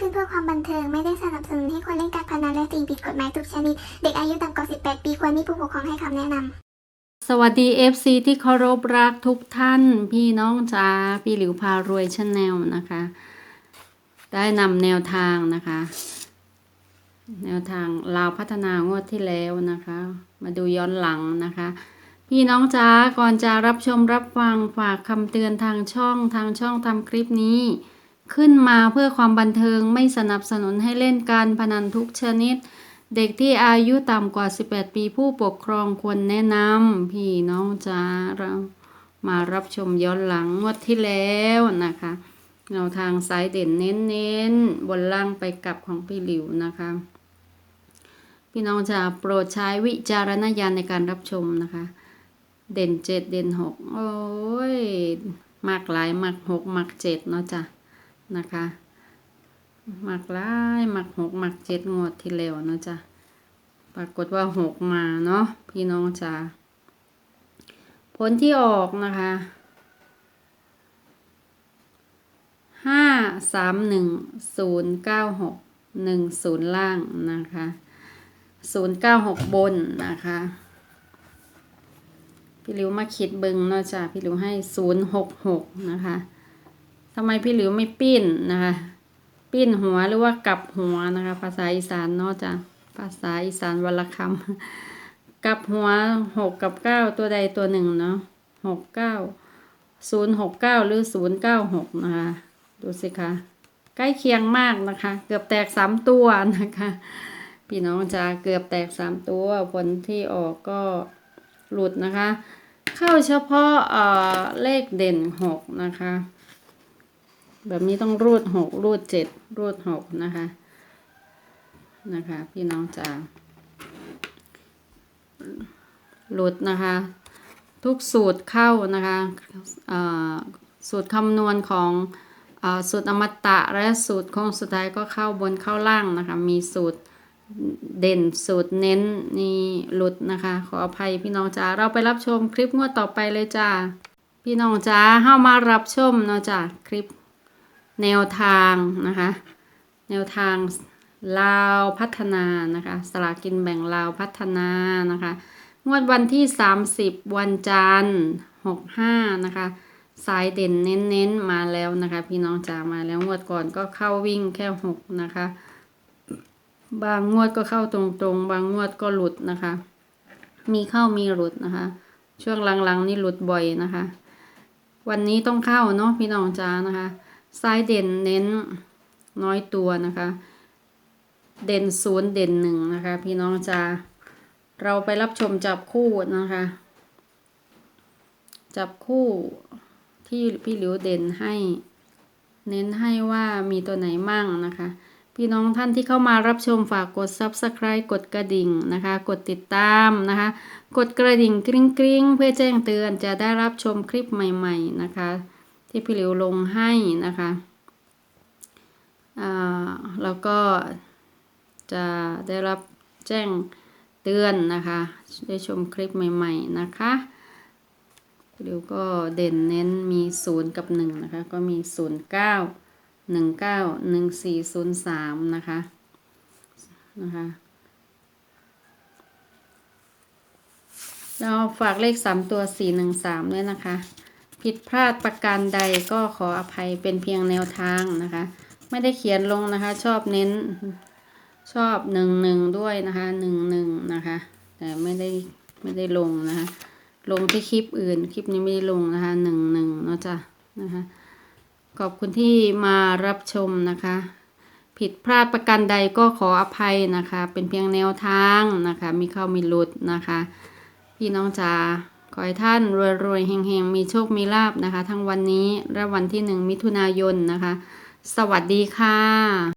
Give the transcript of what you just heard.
ขึ้นเพื่อความบันเทิง ไม่ได้สนับสนุนให้คนเล่นการพนันและสิ่งผิดกฎหมายทุกชนิด เด็กอายุต่ำกว่า 18 ปีควรมีผู้ปกครองให้คำแนะนำสวัสดี FC ที่เคารพรักทุกท่าน พี่น้องจ๋าพี่หลิวพารวยชาแนลนะคะ ได้นำแนวทางนะคะ แนวทางลาวพัฒนางวดที่แล้วนะคะ มาดูย้อนหลังนะคะ พี่น้องจ๋าก่อนจะรับชมรับฟังฝากคำเตือนทางช่องทางช่องทำคลิปนี้ ขึ้นมาเพื่อความบันเทิงไม่สนับสนุนให้เล่นการพนันทุกชนิด เด็กที่อายุต่ำกว่า 18 ปีผู้ปกครองควรแนะนำพี่น้องจ๋าเรามารับชมย้อนหลังงวดที่แล้วนะคะแนวทางสายเด่นเน้นๆบนล่างไปกลับของพี่หลิวนะคะ พี่น้องจะโปรดใช้วิจารณญาณในการรับชมนะคะ เด่นเจ็ดเด่นหกโอ้ยมากหลายมากหกมากเจ็ดเนาะจ้ะ นะคะหมากลายหมากหกหมากเจ็ดงวดที่แล้วเนาะจ้ะปรากฏว่าหกมาเนาะพี่น้องจ๋าผลที่ออกนะคะห้าสามหนึ่งศูนย์เก้าหกหนึ่งศูนย์ล่างนะคะศูนย์เก้าหกบนนะคะพี่ลิวมาคิดเบิงเนาะจ้ะพี่ลิวให้ศูนย์หกหกนะคะ ทำไมพี่หลิวไม่ปิ้นนะคะ ปิ้นหัวหรือว่ากลับหัวนะคะ ภาษาอีสานเนาะจ้ะภาษาอีสานวันละคำกลับหัวหกกับเก้าตัวใดตัวหนึ่งเนาะหกเก้าศูนย์หกเก้าหรือศูนย์เก้าหกนะคะดูสิคะใกล้เคียงมากนะคะ เกือบแตกสามตัวนะคะ พี่น้องจะเกือบแตกสามตัวผลที่ออกก็หลุดนะคะ เข้าเฉพาะเอ่อเลขเด่นหกนะคะ แบบนี้ต้องรูดหกรูดเจ็ดรูดหกนะคะ นะคะ พี่น้องจ๋าหลุดนะคะ ทุกสูตรเข้านะคะอ่อสูตรคำนวณของอสูตรอมตะและสูตรของสุดท้ายก็เข้าบนเข้าล่างนะคะ มีสูตรเด่นสูตรเน้นนี่หลุดนะคะ ขออภัยพี่น้องจ๋าเราไปรับชมคลิปงวดต่อไปเลยจ้าพี่น้องจ๋าเข้ามารับชมเนาะจ้าคลิป แนวทางนะคะ แนวทางลาวพัฒนานะคะสลากินแบ่งลาวพัฒนานะคะ งวดวันที่ 30 วันจันทร์65 นะคะ สายเด่นเน้นๆมาแล้วนะคะ พี่น้องจ๋ามาแล้วงวดก่อนก็เข้าวิ่งแค่ 6 นะคะ บางงวดก็เข้าตรงๆ บางงวดก็หลุดนะคะ มีเข้ามีหลุดนะคะ ช่วงหลังๆนี่หลุดบ่อยนะคะ วันนี้ต้องเข้าเนาะพี่น้องจ๋านะคะ ซ้ายเด่นเน้นน้อยตัวนะคะ เด่นศูนย์เด่นหนึ่งนะคะ พี่น้องจะเราไปรับชมจับคู่นะคะ จับคู่ที่พี่หลิวเด่นให้ เน้นให้ว่ามีตัวไหนมั่งนะคะ พี่น้องท่านที่เข้ามารับชมฝากกด subscribe กดกระดิ่งนะคะ กดติดตามนะคะ กดกระดิ่งกริ๊งกริ๊งเพื่อแจ้งเตือนจะได้รับชมคลิปใหม่ ๆ นะคะ ที่พี่หลิวลงให้นะคะอ่าแล้วก็จะได้รับแจ้งเตือนนะคะ ได้ชมคลิปใหม่ๆนะคะพี่หลิวก็เด่นเน้นมีศูนย์กับหนึ่งนะคะ ก็มีศูนย์เก้าหนึ่งเก้าหนึ่งสี่ศูนย์สามนะคะนะคะเราฝากเลขสามตัวสี่หนึ่งสามด้วยนะคะ ผิดพลาดประการใดก็ขออภัยเป็นเพียงแนวทางนะคะ ไม่ได้เขียนลงนะคะ ชอบเน้นชอบหนึ่งหนึ่งด้วยนะคะหนึ่งหนึ่งนะคะ แต่ไม่ได้ไม่ได้ลงนะคะ ลงที่คลิปอื่นคลิปนี้ไม่ได้ลงนะคะหนึ่งหนึ่งเนาะจ้ะนะคะ ขอบคุณที่มารับชมนะคะ ผิดพลาดประการใดก็ขออภัยนะคะ เป็นเพียงแนวทางนะคะ มีเข้ามีลุดนะคะ พี่น้องจ๋า ขอให้ท่านรวยๆเฮงๆมีโชคมีลาบนะคะ ทั้งวันนี้และวันที่หนึ่งมิถุนายนนะคะ สวัสดีค่ะ